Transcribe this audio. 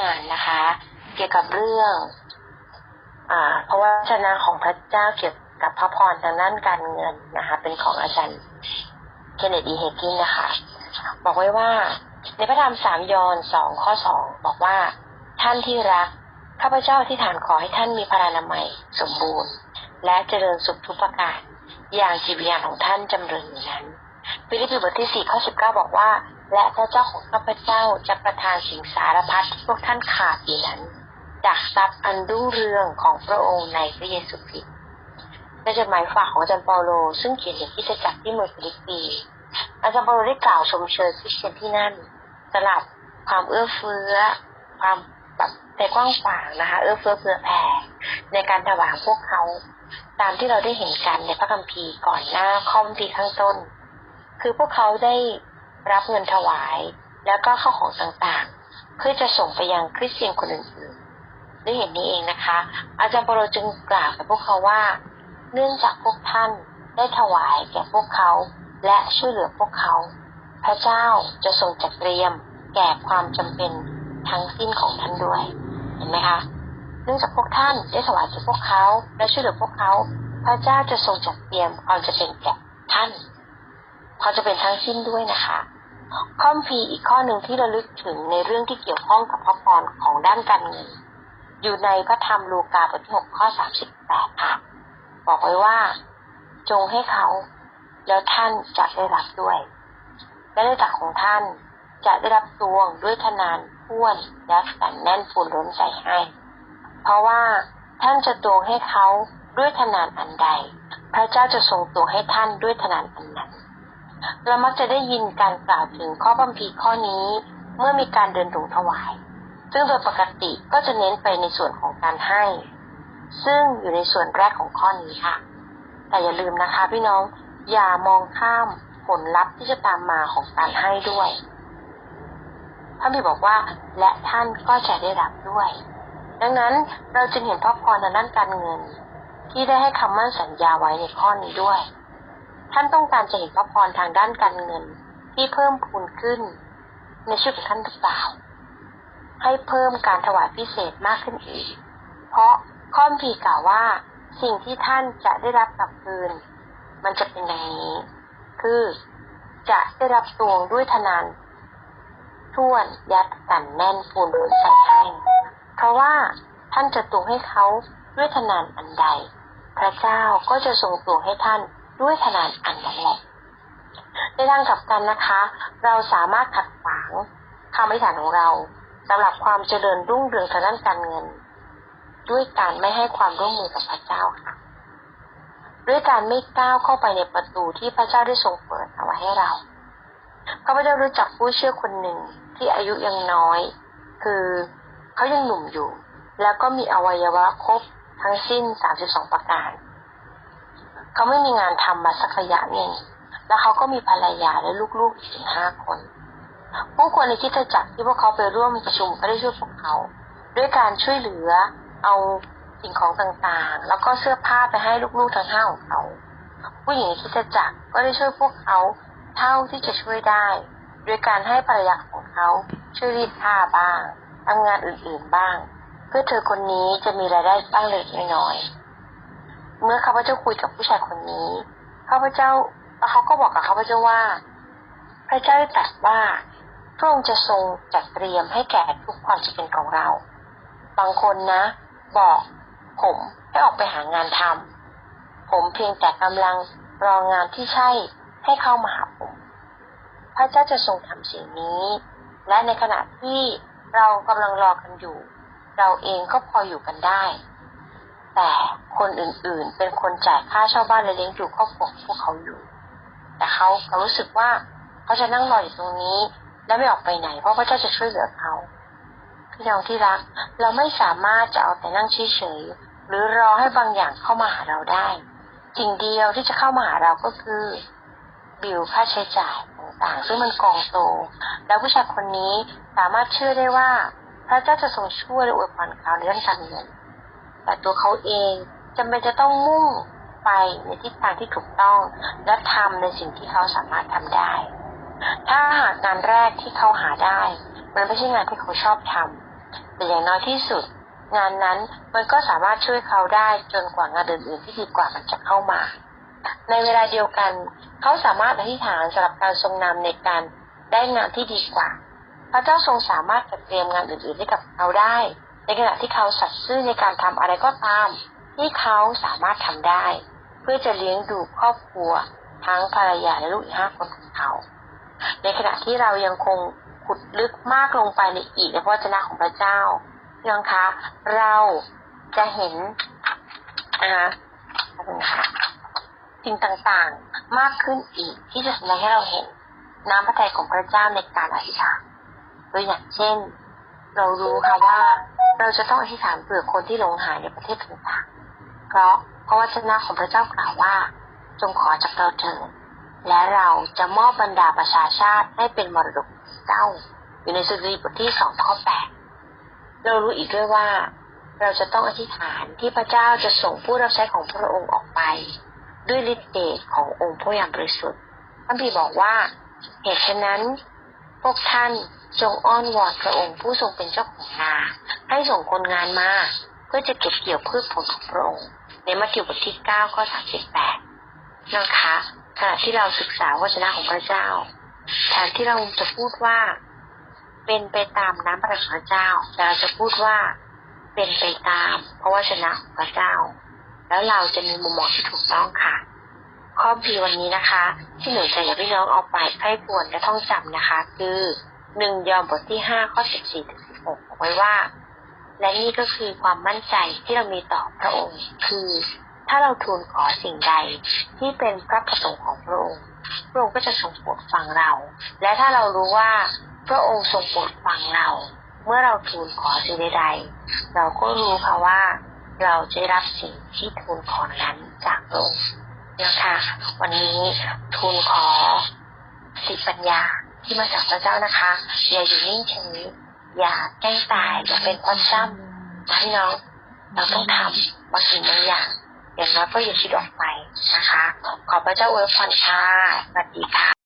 นานนะคะ เกี่ยวกับเรื่อง อ่า เพราะว่าชนะของพระเจ้าเกี่ยวกับพระพรทางด้านการเงินนะคะ เป็นของอาจารย์เคนเนดีเฮกินนะคะ บอกไว้ว่า ในพระธรรมสามยอนสองข้อสองบอกว่าท่านที่รักข้าพเจ้าที่ฐานขอให้ท่านมีพลานามัยสมบูรณ์ และเจริญสุขทุกประการอย่างจิตวิญญาณของท่านจำเริญอยู่นั้นฟิลิปปีบทที่สี่ข้อสิบเก้าบอกว่า และพระเจ้าของข้าพเจ้าจะประทานสิ่งสารพัดที่พวกท่านขาดอยู่นั้น จากทรัพย์อันรุ่งเรืองของพระองค์ในพระเยซูคริสต์ในจดหมายฝากของอาจารย์เปาโล ซึ่งเขียนถึงที่จะจักรที่เมืองฟิลิปปีอาจารย์เปาโลได้กล่าวชมเชยคริสเตียนที่นั่นสลับความเอื้อเฟื้อ ความแบบใจกว้างขวางนะคะ เอื้อเฟื้อเผื่อแผ่ในการถวายพวกเขาตามที่เราได้เห็นกันในพระคัมภีร์ก่อนหน้าข้อมีข้างต้น คือพวกเขาได้ รับเงินถวาย แล้วก็เข้าของต่างๆ เพื่อจะส่งไปยังคริสเตียนคนอื่นๆด้วยเห็นนี้เองนะคะ อาจารย์ปโลจึงกล่าวกับพวกเขาว่า เนื่องจากพวกท่านได้ถวายแก่พวกเขาและช่วยเหลือพวกเขา พระเจ้าจะทรงจัดเตรียมแก่ความจำเป็นทั้งสิ้นของท่านด้วย เห็นไหมคะเนื่องจากพวกท่านได้ถวายแก่พวกเขา และช่วยเหลือพวกเขา พระเจ้าจะทรงจัดเตรียมความจะเป็นแก่ท่านความจะเป็นทั้งสิ้นด้วยนะคะ ข้อมีอีกข้อหนึ่งที่ระลึกถึงในเรื่องที่เกี่ยวข้องกับพระพรของด้านการเงิน อยู่ในพระธรรมลูกาบทที่หกข้อสามสิบแปดค่ะ บอกไว้ว่า จงให้เขา แล้วท่านจะได้รับด้วย และในตักของท่านจะได้รับตวงด้วยทนานพ้วนและสันแน่นฟูนล้นใจให้ เพราะว่าท่านจะตวงให้เขาด้วยทนานอันใด พระเจ้าจะทรงตวงให้ท่านด้วยทนานอันนั้น เรามักจะได้ยินการกล่าวถึงข้อบัมพีข้อนี้ เมื่อมีการเดินถุงถวาย ซึ่งโดยปกติก็จะเน้นไปในส่วนของการให้ ซึ่งอยู่ในส่วนแรกของข้อนี้ค่ะ แต่อย่าลืมนะคะพี่น้อง อย่ามองข้ามผลลัพธ์ที่จะตามมาของการให้ด้วยพระบิดบอกว่า และท่านก็จะได้รับด้วย ดังนั้นเราจึงเห็นพระพรทางด้านการเงิน ที่ได้ให้คำมั่นสัญญาไว้ในข้อนี้ด้วย ท่านต้องการจะเห็นพระพรทางด้านการเงินที่เพิ่มพูนขึ้น ในชีวิตของท่านหรือเปล่าให้เพิ่มการถวายพิเศษมากขึ้นอีก เพราะข้อมีกล่าวว่า สิ่งที่ท่านจะได้รับกลับคืน มันจะเป็นอย่างนี้ คือจะได้รับตวงด้วยทนานท่วนยัดกันแน่นปูนใส่ให้เพราะว่าท่านจะตวงให้เขาด้วยทนานอันใด พระเจ้าก็จะทรงตวงให้ท่าน ด้วยทนานอันนั้นแหละในทางกลับกันนะคะ เราสามารถขัดขวางคำอธิษฐานของเราสำหรับความเจริญรุ่งเรืองทางด้านการเงิน ด้วยการไม่ให้ความร่วมมือกับพระเจ้าค่ะ ด้วยการไม่ก้าวเข้าไปในประตูที่พระเจ้าได้ทรงเปิดเอาไว้ให้เราข้าพเจ้ารู้จักผู้เชื่อคนหนึ่งที่อายุยังน้อย คือเขายังหนุ่มอยู่ แล้วก็มีอวัยวะครบทั้งสิ้นสามสิบสองประการ เขาไม่มีงานทำมาสักระยะหนึ่งแล้วเขาก็มีภรรยาและลูกๆอีกถึงห้าคน ผู้คนในคิดจักรที่พวกเขาไปร่วมประชุมก็ได้ช่วยพวกเขา ด้วยการช่วยเหลือเอาสิ่งของต่างๆ แล้วก็เสื้อผ้าไปให้ลูกๆทั้งห้าของเขา ผู้หญิงในคิดจักรก็ได้ช่วยพวกเขาเท่าที่จะช่วยได้ โดยการให้ภรรยาของเขาช่วยรีดผ้าบ้างทำงานอื่นๆบ้าง เพื่อเธอคนนี้จะมีรายได้บ้างเล็กน้อย เมื่อข้าพเจ้าคุยกับผู้ชายคนนี้ข้าพเจ้าเขาก็บอกกับข้าพเจ้าว่า พระเจ้าได้ตรัสว่าพระองค์จะทรงจัดเตรียมให้แก่ทุกความจำเป็นของเรา บางคนนะ บอกผมให้ออกไปหางานทำผมเพียงแต่กำลังรองานที่ใช่ให้เข้ามาหาผม พระเจ้าจะทรงทำสิ่งนี้ และในขณะที่เรากำลังรอกันอยู่ เราเองก็พออยู่กันได้ แต่คนอื่นๆ เป็นคนจ่ายค่าเช่าบ้านและเลี้ยงดูครอบครัวพวกเขาอยู่ แต่เขาเขารู้สึกว่าเขาจะนั่งรออยู่ตรงนี้ และไม่ออกไปไหน เพราะพระเจ้าจะช่วยเหลือเขาพี่น้องที่รัก เราไม่สามารถจะเอาแต่นั่งเฉยๆหรือรอให้บางอย่างเข้ามาหาเราได้สิ่งเดียวที่จะเข้ามาหาเราก็คือบิลค่าใช้จ่ายต่างๆซึ่งมันกองโต แล้วผู้ชายคนนี้สามารถเชื่อได้ว่าพระเจ้าจะทรงช่วยและอวยพรเขาในเรื่องการเงิน แต่ตัวเขาเองจำเป็นจะต้องมุ่งไปในทิศทางที่ถูกต้อง และทำในสิ่งที่เขาสามารถทำได้ ถ้าหากงานแรกที่เขาหาได้ มันไม่ใช่งานที่เขาชอบทแต่อย่างน้อยที่สุด งานนั้นมันก็สามารถช่วยเขาได้จนกว่างานอื่นๆที่ดีกว่ามันจะเข้ามา ในเวลาเดียวกัน เขาสามารถอธิษฐานสำหรับการทรงนำในการได้งานที่ดีกว่า พระเจ้าทรงสามารถจัดเตรียมงานอื่นๆให้กับเขาได้ ในขณะที่เขาสัตย์ซื่อในการทำอะไรก็ตาม ที่เขาสามารถทำได้ เพื่อจะเลี้ยงดูครอบครัวทั้งภรรยาและลูกอีกห้าคนของเขา ในขณะที่เรายังคงขุดลึกมากลงไปในอีกในพระวจนะของพระเจ้าพี่น้องคะ เราจะเห็นนะคะขอบคุณค่ะสิ่งต่างๆมากขึ้นอีกที่จะแสดงให้เราเห็นน้ำพระทัยของพระเจ้าในการอธิษฐานตัวอย่างเช่น เรารู้ค่ะว่า เราจะต้องอธิษฐานเผื่อคนที่หลงหายในประเทศต่างๆ เพราะพระวจนะของพระเจ้ากล่าวว่า จงขอจากเราเถิดและเราจะมอบบรรดาประชาชาติให้เป็นมรดกเจ้า อยู่ในสดุดีบทที่สองข้อแปดเรารู้อีกด้วยว่า เราจะต้องอธิษฐานที่พระเจ้าจะส่งผู้รับใช้ของพระองค์ออกไป ด้วยฤทธิ์เดชขององค์พระยามบริสุทธิ์พระบีบอกว่าเหตุฉะนั้น พวกท่านจงอ้อนวอนพระองค์ผู้ทรงเป็นเจ้าของนา ให้ส่งคนงานมา เพื่อจะเก็บเกี่ยวพืชผลของพระองค์ ในมัทธิวบทที่เก้าข้อสามสิบแปดนะคะขณะที่เราศึกษาวจนะของพระเจ้าแทนที่เราจะพูดว่า เป็นไปตามน้ำพระทัยของพระเจ้าแต่เราจะพูดว่าเป็นไปตามพระวจนะของพระเจ้า แล้วเราจะมีมุมมองที่ถูกต้องค่ะ ข้อพีวันนี้นะคะ ที่หนูจะอยากให้น้องเอาไปไข้ควรและท่องจำนะคะ คือหนึ่งยอห์นบทที่ห้าข้อสิบสี่ถึงสิบหกบอกไว้ว่า และนี่ก็คือความมั่นใจที่เรามีต่อพระองค์ คือ ถ้าเราทูลขอสิ่งใดที่เป็นพระประสงค์ของพระองค์พระองค์ก็จะทรงโปรดฟังเรา และถ้าเรารู้ว่าพระองค์ทรงโปรดฟังเรา เมื่อเราทูลขอสิ่งใดเราก็รู้ค่ะว่า เราจะรับสิ่งที่ทูลขอนั้นจากพระองค์ นะคะ วันนี้ทูลขอสติปัญญาที่มาจากพระเจ้านะคะ อย่าอยู่นิ่งเฉยอย่าแกล้งตายอย่าเป็นความซ้ำพี่น้องเราต้องทำบางสิ่งบางอย่าง อย่างน้อยก็อย่าคิดออกไปนะคะ ขอพระเจ้าอวยพรค่ะสวัสดีค่ะ